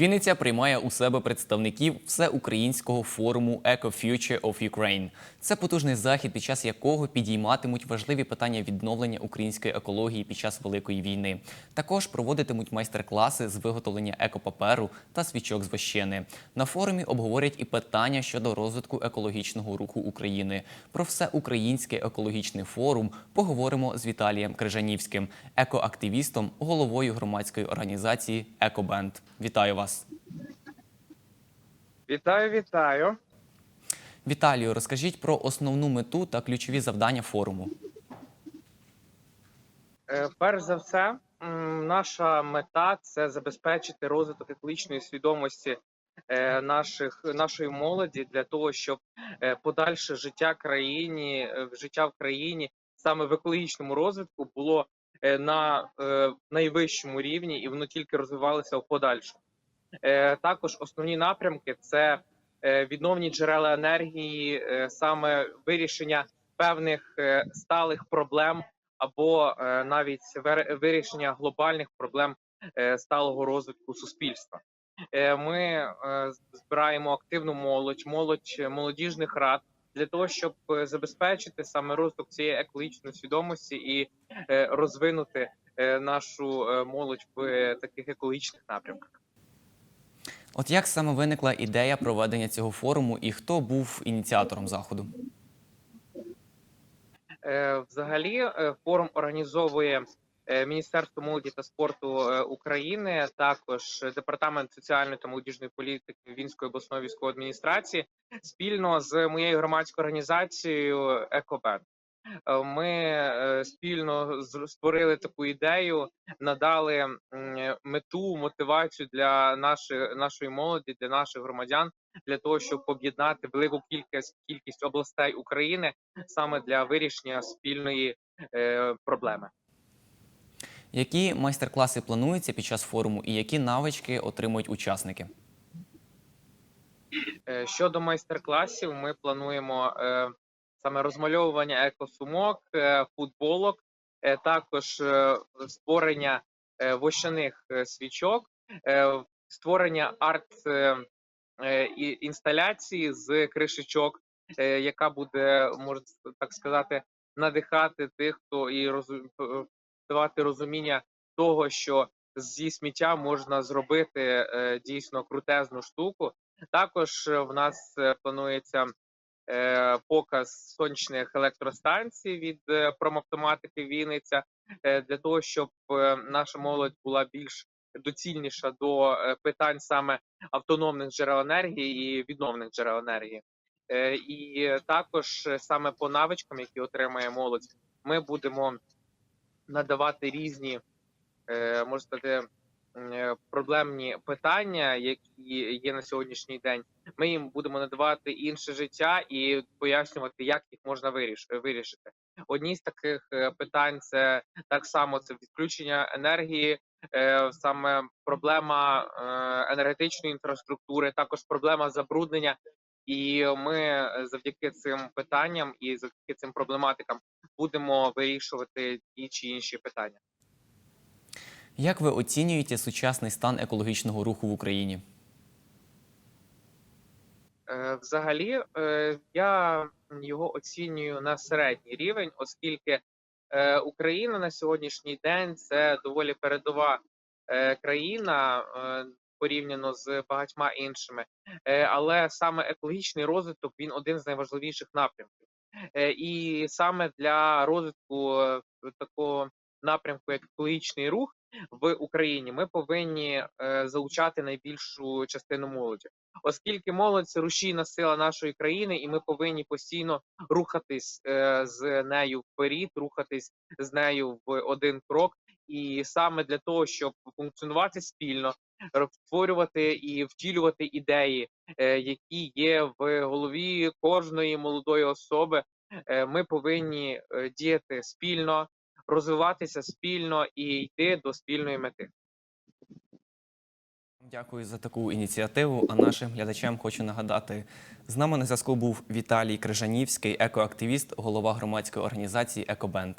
Вінниця приймає у себе представників всеукраїнського форуму Eco Future of Ukraine. Це потужний захід, під час якого підійматимуть важливі питання відновлення української екології під час великої війни. Також проводитимуть майстер-класи з виготовлення екопаперу та свічок з вощини. На форумі обговорять і питання щодо розвитку екологічного руху України. Про всеукраїнський екологічний форум поговоримо з Віталієм Крижанівським, екоактивістом, головою громадської організації Екобенд. Вітаю вас. Вітаю, вітаю. Віталію, розкажіть про основну мету та ключові завдання форуму. Е, Перш за все, наша мета це забезпечити розвиток екологічної свідомості е, наших нашої молоді для того, щоб е, подальше життя країні, життя в країні саме в екологічному розвитку було на найвищому рівні і воно тільки розвивалося в подальшому. Е, Також основні напрямки це е, відновні джерела енергії, е, саме вирішення певних сталих проблем або навіть вирішення глобальних проблем сталого розвитку суспільства. Ми збираємо активну молодь, молодь молодіжних рад для того, щоб забезпечити саме розвиток цієї екологічної свідомості і розвинути нашу молодь в таких екологічних напрямках. От як саме виникла ідея проведення цього форуму і хто був ініціатором заходу? Е, Взагалі, е, форум організовує е, Міністерство молоді та спорту України, також департамент соціальної та молодіжної політики Вінської обласної військової адміністрації спільно з моєю громадською організацією Екобен. Е, Ми е, спільно створили таку ідею, надали м, мету, мотивацію для нашої нашої молоді, для наших громадян, для того, щоб об'єднати велику кількість кількість областей України саме для вирішення спільної е, проблеми. Які майстер-класи плануються під час форуму і які навички отримують учасники? Е, Щодо майстер-класів, ми плануємо е, саме розмальовування екосумок, е, футболок, е, також е, створення вощаних свічок, створення арт інсталяції з кришечок, яка буде, можна так сказати, надихати тих, хто і розу- е, давати розуміння того, що зі сміття можна зробити дійсно крутезну штуку. Також в нас планується показ сонячних електростанцій від е, промавтоматики Вінниця е, для того, щоб е, наша молодь була більш доцільніша до е, питань саме автономних джерел енергії і відновних джерел енергії. Е, І е, також е, саме по навичкам, які отримає молодь, ми будемо надавати різні, е, можна сказати, е, проблемні питання, які є на сьогоднішній день. Ми їм будемо надавати інше життя і пояснювати, як їх можна вирішити. Одні з таких е, питань це так само це відключення енергії, е, саме проблема е, енергетичної інфраструктури, також проблема забруднення. І ми завдяки цим питанням і завдяки цим проблематикам будемо вирішувати ті чи інші питання. Як ви оцінюєте сучасний стан екологічного руху в Україні? Е, Взагалі, е, я його оцінюю на середній рівень, оскільки е, Україна на сьогоднішній день це доволі передова країна порівняно з багатьма іншими, але саме екологічний розвиток він один з найважливіших напрямків. І саме для розвитку такого напрямку, як екологічний рух в Україні, ми повинні е, залучати найбільшу частину молоді оскільки молодь це рушійна сила нашої країни, і ми повинні постійно рухатись е, з нею вперед, рухатись з нею в один крок. І саме для того, щоб функціонувати спільно, створювати і втілювати ідеї, е, які є в голові кожної молодої особи, ми повинні діяти спільно, розвиватися спільно і йти до спільної мети. Дякую за таку ініціативу. А нашим глядачам хочу нагадати: з нами на зв'язку був Віталій Крижанівський, екоактивіст, голова громадської організації Екобенд.